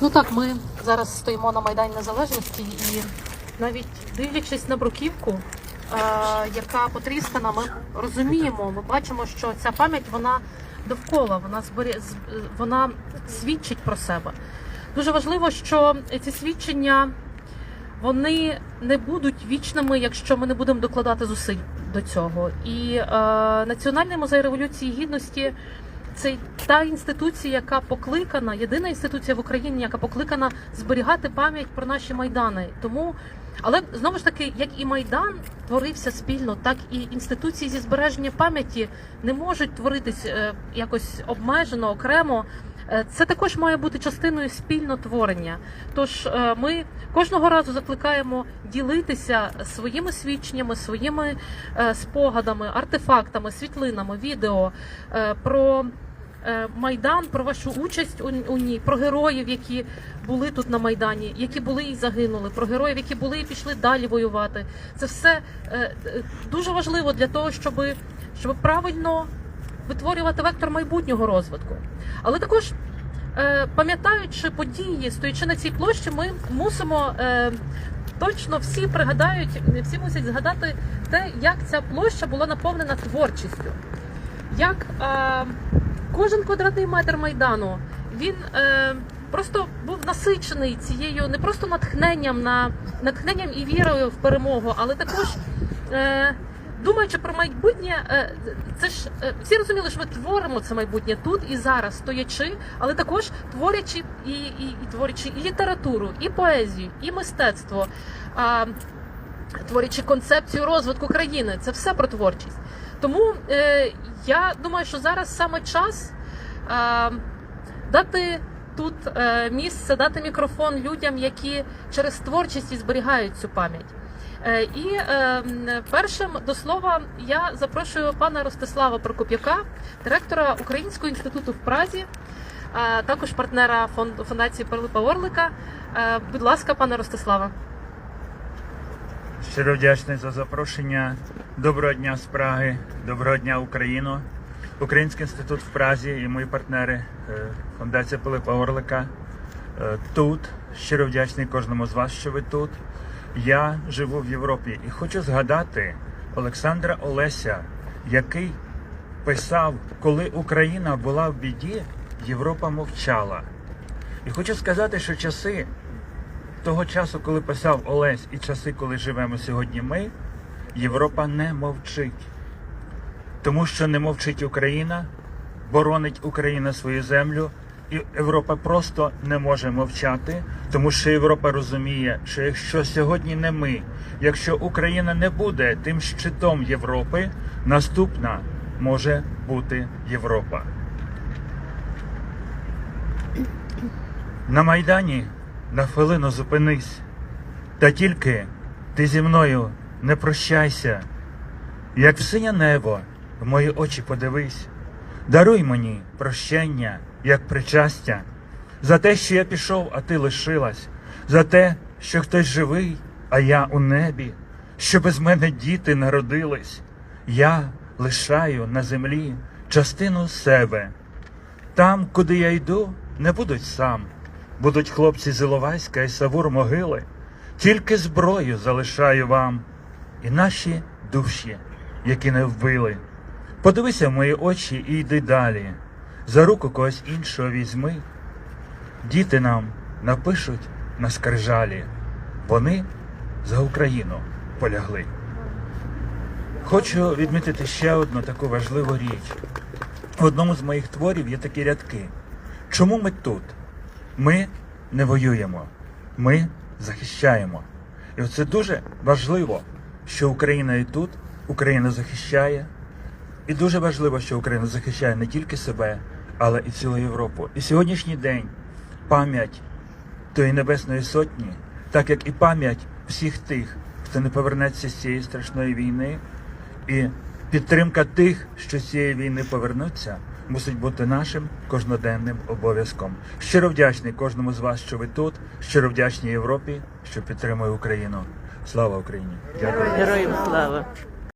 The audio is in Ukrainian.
Ну так, ми зараз стоїмо на Майдані Незалежності і навіть дивлячись на бруківку, е, яка потріскана, ми розуміємо, ми бачимо, що ця пам'ять вона довкола, вона збері... вона свідчить про себе. Дуже важливо, що ці свідчення вони не будуть вічними, якщо ми не будемо докладати зусиль до цього. І е, Національний музей революції гідності це та інституція, яка покликана, єдина інституція в Україні, яка покликана зберігати пам'ять про наші майдани. Тому, але знову ж таки, як і майдан творився спільно, так і інституції зі збереження пам'яті не можуть творитись е, якось обмежено окремо. Е, Це також має бути частиною спільно творення. Тож е, ми кожного разу закликаємо ділитися своїми свідченнями, своїми спогадами, артефактами, світлинами, відео про майдан, про вашу участь у, ній, про героїв, які були тут на майдані, які були і загинули, про героїв, які були і пішли далі воювати. Це все е, е, дуже важливо для того, щоб, щоб правильно витворювати вектор майбутнього розвитку. Але також е, пам'ятаючи події, стоячи на цій площі, ми мусимо е, точно всі пригадають, всі мусять згадати те, як ця площа була наповнена творчістю. Як е, кожен квадратний метр майдану він е, просто був насичений цією не просто натхненням на натхненням і вірою в перемогу, але також. Е, Думаючи про майбутнє, е, це ж е, всі розуміли, що ми творимо це майбутнє тут і зараз, стоячи, але також творячи і, і, і творячи і літературу, і поезію, і мистецтво, а, творячи концепцію розвитку країни. Це все про творчість. Тому е, я думаю, що зараз саме час е, дати тут е, місце, дати мікрофон людям, які через творчість зберігають цю пам'ять. Е, І е, першим до слова я запрошую пана Ростислава Прокоп'яка, директора Українського інституту в Празі, а також партнера фонд- фундації Пилипа Орлика. Е, Будь ласка, пане Ростиславе. Щиро вдячний за запрошення. Доброго дня з Праги, доброго дня Україно. Український інститут в Празі і мої партнери е, Фундація Пилипа Орлика е, тут. Щиро вдячний кожному з вас, що ви тут. Я живу в Європі і хочу згадати Олександра Олеся, який писав, коли Україна була в біді, Європа мовчала. І хочу сказати, що часи того часу, коли писав Олесь, і часи, коли живемо сьогодні ми, Європа не мовчить. Тому що не мовчить Україна, боронить Україна свою землю, і Європа просто не може мовчати, тому що Європа розуміє, що якщо сьогодні не ми, якщо Україна не буде тим щитом Європи, наступна може бути Європа. На Майдані на хвилину зупинись, та тільки ти зі мною не прощайся, як в синє небо в мої очі подивись, даруй мені прощення, як причастя, за те, що я пішов, а ти лишилась, за те, що хтось живий, а я у небі, що без мене діти народились, я лишаю на землі частину себе. Там, куди я йду, не будуть сам. Будуть хлопці з і Савур могили. Тільки зброю залишаю вам і наші душі, які не вбили. Подивися в мої очі і йди далі. За руку когось іншого візьми. Діти нам напишуть на скаржалі. Вони за Україну полягли. Хочу відмітити ще одну таку важливу річ. В одному з моїх творів є такі рядки. Чому ми тут? Ми не воюємо, ми захищаємо. І це дуже важливо, що Україна і тут, Україна захищає. І дуже важливо, що Україна захищає не тільки себе, але і цілу Європу. І сьогоднішній день пам'ять тої Небесної Сотні, так як і пам'ять всіх тих, хто не повернеться з цієї страшної війни, і підтримка тих, що з цієї війни повернуться, мусить бути нашим кожноденним обов'язком. Щиро вдячний кожному з вас, що ви тут. Щиро вдячний Європі, що підтримує Україну. Слава Україні! Дякую. Героям слава!